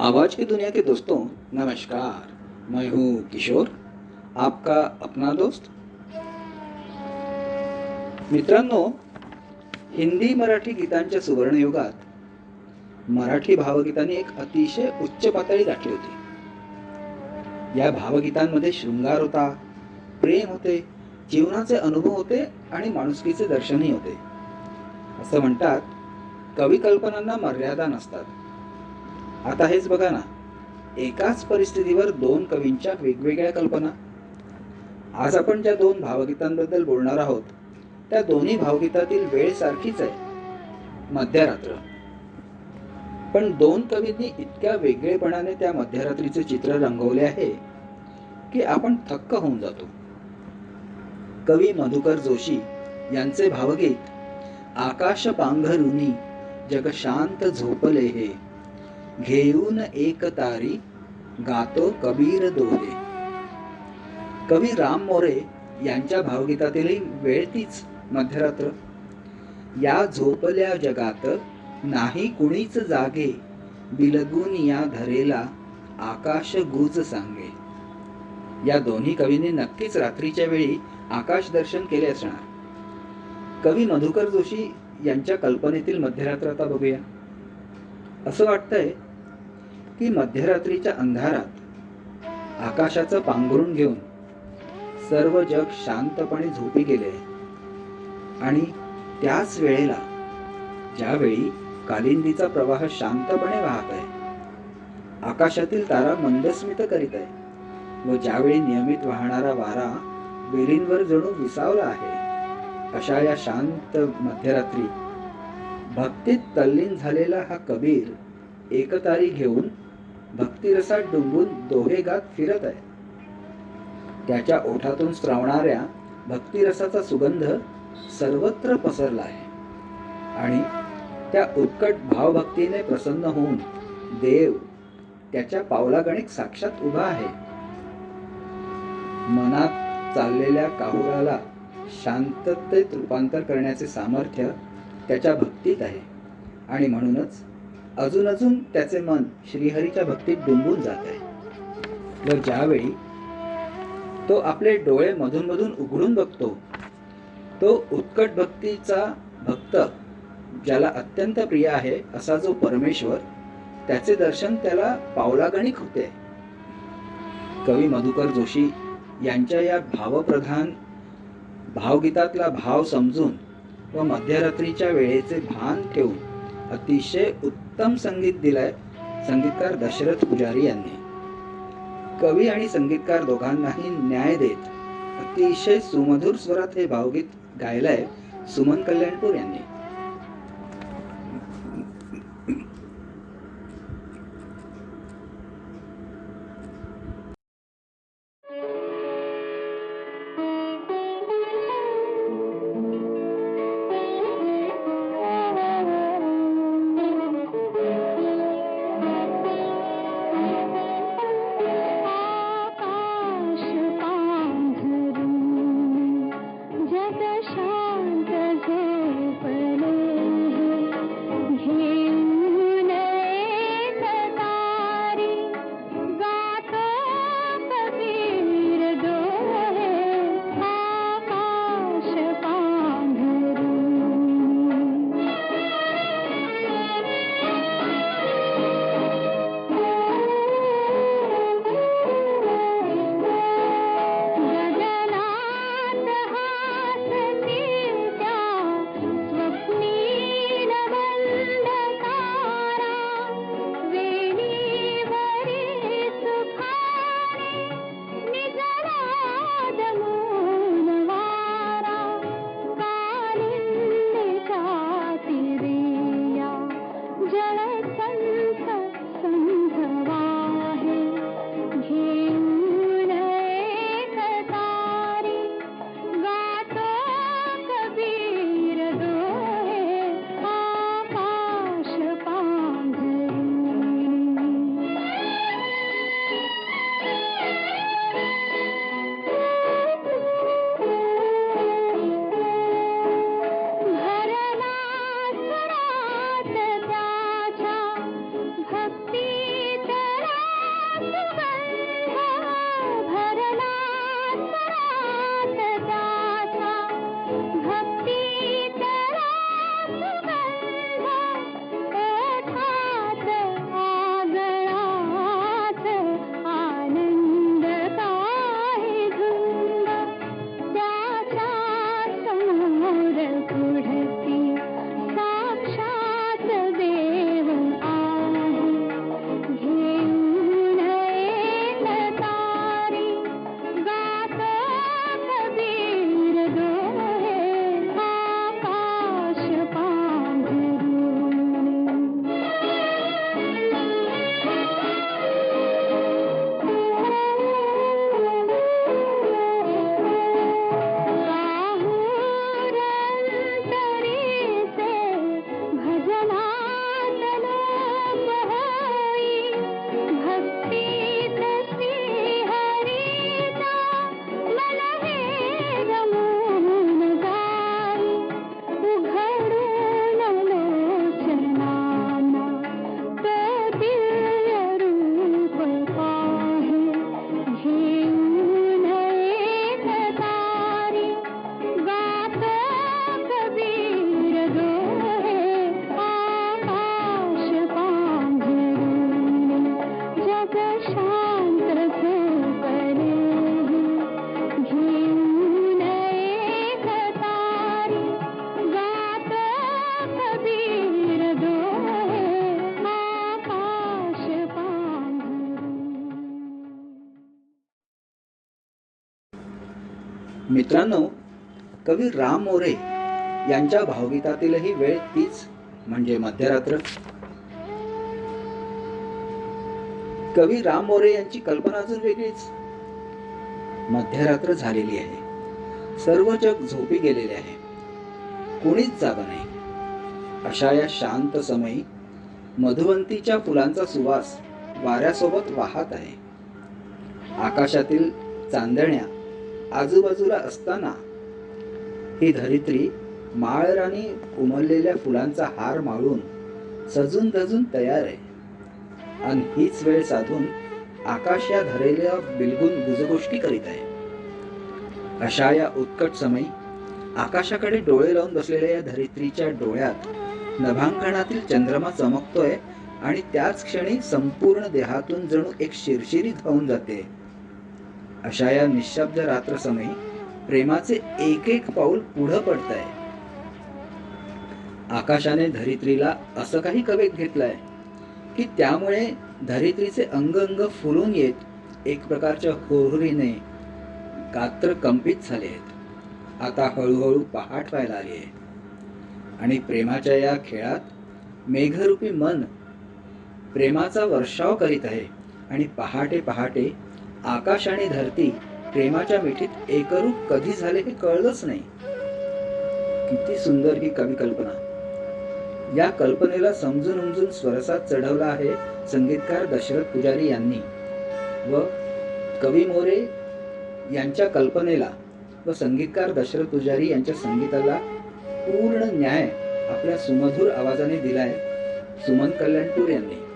आवाज की दुनिया के दोस्तों। नमस्कार। मैं हूँ किशोर। आपका अपना दोस्त? मित्रांनो हिंदी मराठी गीतांच्या सुवर्णयुगात मराठी भावगीतांनी एक अतिशय उच्च पातळी गाठली होती. या भावगीतांमध्ये शृंगार होता प्रेम होते जीवनाचे अनुभव होते आणि माणुसकीचे दर्शनही होते. असं म्हणतात कवी कल्पनांना मर्यादा नसतात. आता हेच बघा ना. एकाच परिस्थितीवर दोन कवींच्या वेगवेगळ्या कल्पना. आज आपण ज्या दोन भावगीतांबद्दल बोलणार आहोत त्या दोन्ही भावगीतातील वेळ सारखीच आहे. मध्यरात्र. पण दोन कवींनी इतक्या वेगळेपणाने त्या मध्यरात्रीचे चित्र रंगवले आहे की आपण थक्क होऊन जातो. कवी मधुकर जोशी यांचे भावगीत आकाश पांघरुनी जग शांत झोपले हे. घेऊन एक तारी गातो कबीर दोरे. कवी राम मोरे यांच्या भावगीतातीलही वेळ तीच मध्यरात्र. या झोपल्या जगात नाही कुणीच जागे बिलगून या धरेला आकाश गुज सांगे. या दोन्ही कवींनी नक्कीच रात्रीच्या वेळी आकाश दर्शन केले असणार. कवी मधुकर जोशी यांच्या कल्पनेतील मध्यरात्र आता बघूया. असं वाटतंय की मध्यरात्रीच्या अंधारात आकाशाचं पांघरून घेऊन सर्व जग शांतपणे झोपी गेले आणि त्याच वेळेला ज्यावेळी कालिंदीचा प्रवाह शांतपणे वाहत आहे आकाशातील तारा मंदस्मित करीत आहे व ज्यावेळी नियमित वाहणारा वारा वेलींवर जणू विसावला आहे अशा या शांत मध्यरात्री भक्तीत तल्लीन झालेला हा कबीर एकतारी घेऊन भक्तिरसात डुंबून दोहे गात फिरत आहे. त्याच्या ओठातून स्रवणाऱ्या भक्तिरसाचा सुगंध सर्वत्र पसरला आहे. आणि त्या उत्कट भावभक्तीने प्रसन्न होऊन देव त्याच्या पावलागणिक साक्षात उभा आहे. मनात चाललेल्या काहुराला शांततेत रूपांतर करण्याचे सामर्थ्य त्याच्या भक्तीत आहे. आणि म्हणूनच अजून अजून त्याचे मन श्रीहरीच्या भक्तीत डुंबून जात आहे. तर ज्यावेळी तो आपले डोळे मधून मधून उघडून बघतो तो उत्कट भक्तीचा भक्त ज्याला अत्यंत प्रिय आहे असा जो परमेश्वर त्याचे दर्शन त्याला पावलागणिक होते. कवी मधुकर जोशी यांच्या या भावप्रधान भावगीतातला भाव समजून व मध्यरात्रीच्या वेळेचे भान ठेवून अतिशय उत्तम संगीत दिलंय. संगीतकार दशरथ पुजारी यांनी. कवी आणि संगीतकार दोघांनाही न्याय देत अतिशय सुमधुर स्वरात हे भावगीत गायलंय सुमन कल्याणपूर यांनी. मित्रांनो कवी राम मोरे यांच्या भावगीतातीलही वेळ तीच म्हणजे मध्यरात्र. कवी राम मोरे यांची कल्पना अजून वेगळीच. मध्यरात्र झालेली आहे. सर्व जग झोपी गेलेले आहे. कोणीच जागा नाही. अशा या शांत समयी मधुवंतीच्या फुलांचा सुवास वाऱ्यासोबत वाहत आहे. आकाशातील चांदण्या आजूबाजूला असताना ही धरित्री माळराणी उमललेल्या फुलांचा हार माळून सजून धजून तयार आहे. आणि हीच वेळ साधून आकाश या धरेल्या बिलगून गुजगोष्टी करीत आहे. अशा या उत्कट समयी आकाशाकडे डोळे लावून बसलेल्या या धरित्रीच्या डोळ्यात नभांकणातील चंद्रमा चमकतोय आणि त्याच क्षणी संपूर्ण देहातून जणू एक शिरशिरी धावून जाते. अशा या निशब्द रात्र समयी प्रेमाचे एक एक पाऊल पुढं पडत आहे आकाशाने धरित्रीला असं काही कवेत घेतलंय की त्यामुळे धरित्रीचे अंग अंग फुलून येत एक प्रकारच्या होहरीने गात्र कंपित झाले आहेत. आता हळूहळू पहाट व्हायला आली आहे. आणि प्रेमाच्या या खेळात मेघरूपी मन प्रेमाचा वर्षाव करीत आहे. आणि पहाटे पहाटे आकाश आणि धरती प्रेमाच्या मिठीत एकरूप कधी झाले हे कळलंच नाही. किती सुंदर ही कवी कल्पना. या कल्पनेला समजून उमजून स्वरसात चढवला आहे संगीतकार दशरथ पुजारी यांनी. व कवी मोरे यांच्या कल्पनेला व संगीतकार दशरथ पुजारी यांच्या संगीताला पूर्ण न्याय आपल्या सुमधुर आवाजाने दिलाय सुमन कल्याणपूर यांनी.